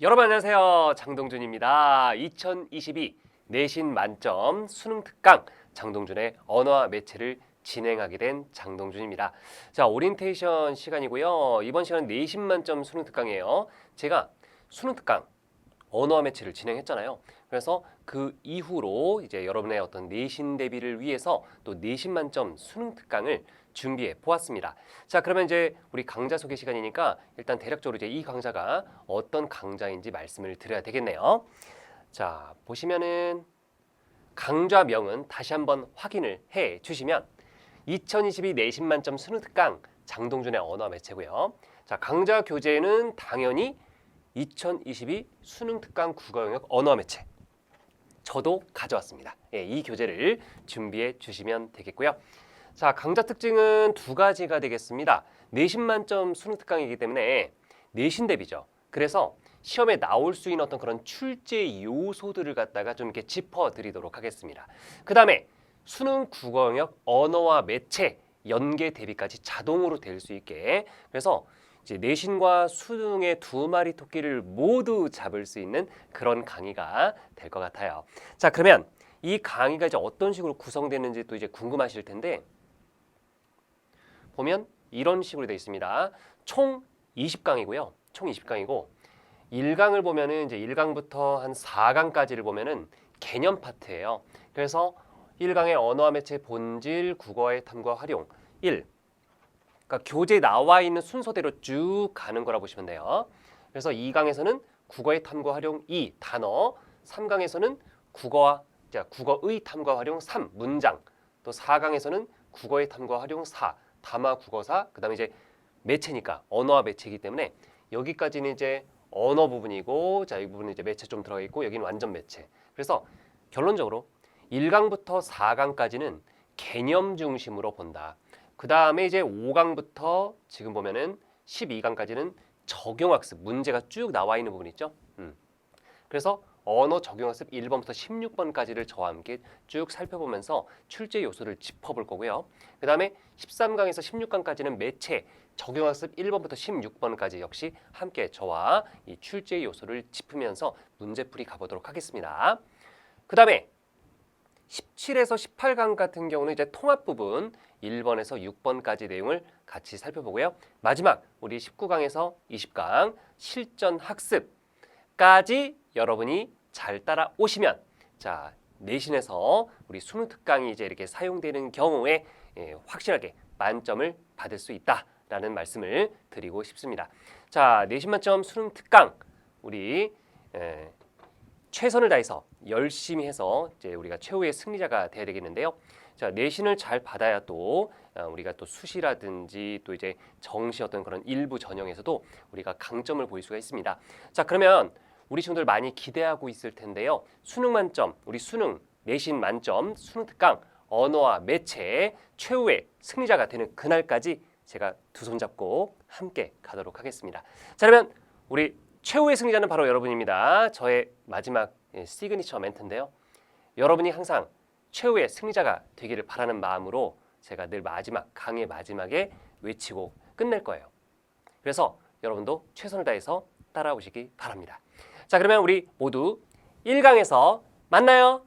여러분 안녕하세요. 장동준입니다. 2022 내신 만점 수능 특강 장동준의 언어와 매체를 진행하게 된 장동준입니다. 자, 오리엔테이션 시간이고요. 이번 시간은 내신 만점 수능 특강이에요. 제가 수능 특강 언어와 매체를 진행했잖아요. 그래서 그 이후로 이제 여러분의 어떤 내신 대비를 위해서 또 내신 만점 수능 특강을 준비해 보았습니다. 자, 그러면 이제 우리 강좌 소개 시간이니까 일단 대략적으로 이제 이 강좌가 어떤 강좌인지 말씀을 드려야 되겠네요. 자, 보시면은 강좌명은 다시 한번 확인을 해 주시면 2022 내신 만점 수능 특강 장동준의 언어 매체고요. 자, 강좌 교재는 당연히 2022 수능 특강 국어 영역 언어 매체. 저도 가져왔습니다. 예, 이 교재를 준비해 주시면 되겠고요. 자, 강좌 특징은 두 가지가 되겠습니다. 내신 만점 수능 특강이기 때문에 내신 대비죠. 그래서 시험에 나올 수 있는 어떤 그런 출제 요소들을 갖다가 좀 이렇게 짚어 드리도록 하겠습니다. 그 다음에 수능 국어 영역 언어와 매체 연계 대비까지 자동으로 될 수 있게 그래서 이제 내신과 수능의 두 마리 토끼를 모두 잡을 수 있는 그런 강의가 될 것 같아요. 자, 그러면 이 강의가 이제 어떤 식으로 구성되는지 또 이제 궁금하실 텐데 보면 이런 식으로 되어 있습니다. 총 20강이고요. 총 20강이고 1강을 보면은 이제 1강부터 한 4강까지를 보면은 개념 파트예요. 그래서 1강의 언어와 매체 본질, 국어의 탐과 활용 1. 그러니까 교재에 나와 있는 순서대로 쭉 가는 거라 보시면 돼요. 그래서 2강에서는 국어의 탐과 활용 2 단어, 3강에서는 국어와 자, 국어의 탐과 활용 3 문장, 또 4강에서는 국어의 탐과 활용 4 담화 국어사, 그다음에 이제 매체니까 언어와 매체이기 때문에 여기까지는 이제 언어 부분이고 자, 이 부분은 이제 매체 좀 들어가 있고 여기는 완전 매체. 그래서 결론적으로 1강부터 4강까지는 개념 중심으로 본다. 그 다음에 이제 5강부터 지금 보면은 12강까지는 적용학습 문제가 쭉 나와 있는 부분 있죠. 음. 그래서 언어 적용 학습 1번부터 16번까지를 저와 함께 쭉 살펴보면서 출제 요소를 짚어볼 거고요. 그 다음에 13강에서 16강까지는 매체 적용 학습 1번부터 16번까지 역시 함께 저와 이 출제 요소를 짚으면서 문제풀이 가보도록 하겠습니다. 그 다음에 17에서 18강 같은 경우는 이제 통합 부분 1번에서 6번까지 내용을 같이 살펴보고요. 마지막 우리 19강에서 20강 실전 학습까지 여러분이 잘 따라오시면 자 내신에서 우리 수능 특강이 이제 이렇게 사용되는 경우에 예, 확실하게 만점을 받을 수 있다라는 말씀을 드리고 싶습니다. 자 내신 만점 수능 특강 우리 예, 최선을 다해서 열심히 해서 이제 우리가 최후의 승리자가 돼야 되겠는데요. 자 내신을 잘 받아야 또 어, 우리가 또 수시라든지 또 이제 정시 어떤 그런 일부 전형에서도 우리가 강점을 보일 수가 있습니다. 자 그러면 우리 친구들 많이 기대하고 있을 텐데요. 수능 만점, 우리 수능 내신 만점, 수능 특강 언어와 매체 최후의 승리자가 되는 그날까지 제가 두 손 잡고 함께 가도록 하겠습니다. 자 그러면 우리 최후의 승리자는 바로 여러분입니다. 저의 마지막 예, 시그니처 멘트인데요. 여러분이 항상 최후의 승리자가 되기를 바라는 마음으로 제가 늘 마지막 강의 마지막에 외치고 끝낼 거예요. 그래서 여러분도 최선을 다해서 따라오시기 바랍니다. 자, 그러면 우리 모두 1강에서 만나요.